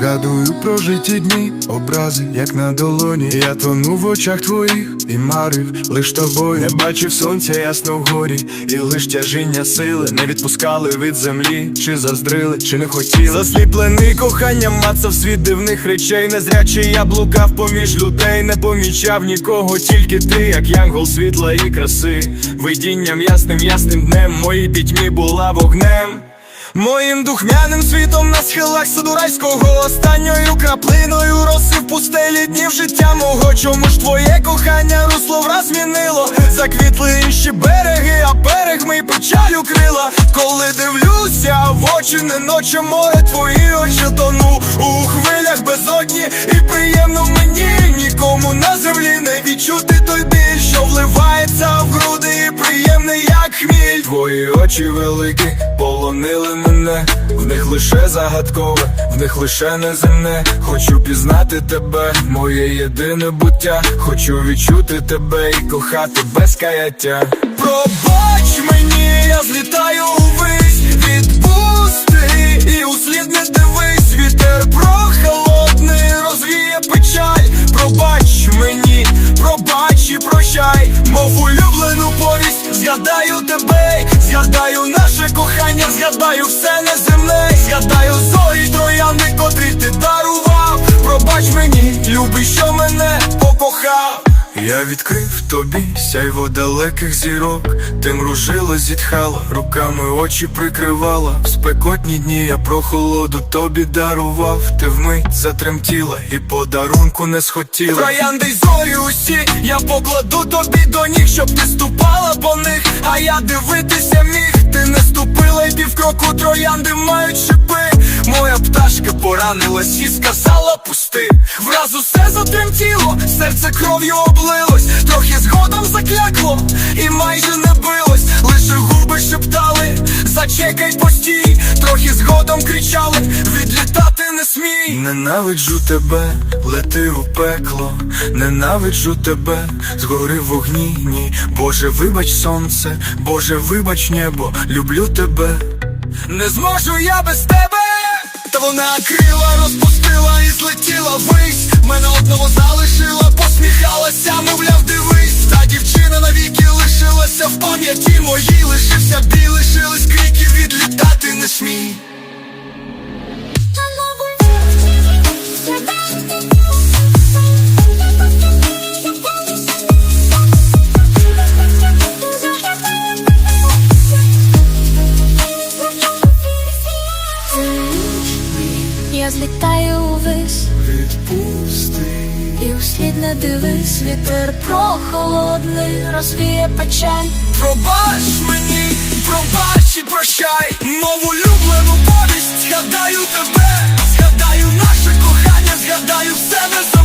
Згадую прожиті дні, образи, як на долоні. Я тону в очах твоїх і марив лиш тобою. Не бачив сонця ясно вгорі, і лиш тяжіння сили не відпускали від землі, чи заздрили, чи не хотіли. Засліплений коханням, мацав світ дивних речей. Незрячий я блукав поміж людей, не помічав нікого, тільки ти, як янгол світла і краси. Видінням ясним, ясним днем, моїй пітьмі була вогнем. Моїм духмяним світом на схилах Садурайського Останньою краплиною роси в пустелі днів життя мого. Чому ж твоє кохання русло враз змінило? Заквітли інші береги, а берег мій печалю крила Коли дивлюся в очі, не ночі море твої очі тону. У хвилях безодні і приємно мені. Нікому на землі не відчути той біль, що вливається в груди. І приємний, як хміль Твої очі великі полонили мене, в них лише загадкове, в них лише неземне. Хочу пізнати тебе, моє єдине буття. Хочу відчути тебе і кохати без каяття. Пробач тебе, згадаю наше кохання, згадаю все неземне, згадаю зорі трояни, котрі ти дарував. Пробач мені, любий, що мене покохав. Я відкрив тобі сяйво далеких зірок, ти мружила, зітхала, руками очі прикривала. В спекотні дні я прохолоду тобі дарував, ти вмить затремтіла і подарунку не схотіла. Троянди й зорі усі, я покладу тобі до ніг, щоб ти ступала по них, а я дивитися міг, ти не ступила й півкроку троянди мають шипи. Моя пташка поранилась і сказала пусти. Враз усе затремтіло, серце кров'ю облилось, трохи згодом заклякло, і майже не билось, лише губи шептали, зачекай постій, трохи згодом кричали, відлітати не смій. Ненавиджу тебе, лети у пекло, ненавиджу тебе, згори вогні, ні. Боже, вибач сонце, Боже, вибач небо, люблю тебе. Не зможу я без тебе. Та вона крила розпустила і злетіла вись Мене одного залишила, посміхалася, мовляв, дивись. Та дівчина навіки лишилася в пам'яті моїй. Лишився бій, лишились крики, відлітати не смій. Я злітаю Відпусти і услід не дивись, вітер прохолодний, розвіє печаль. Пробач мені, пробач і прощай. Нову люблену повість, згадаю тебе. Згадаю наше кохання, згадаю все неземне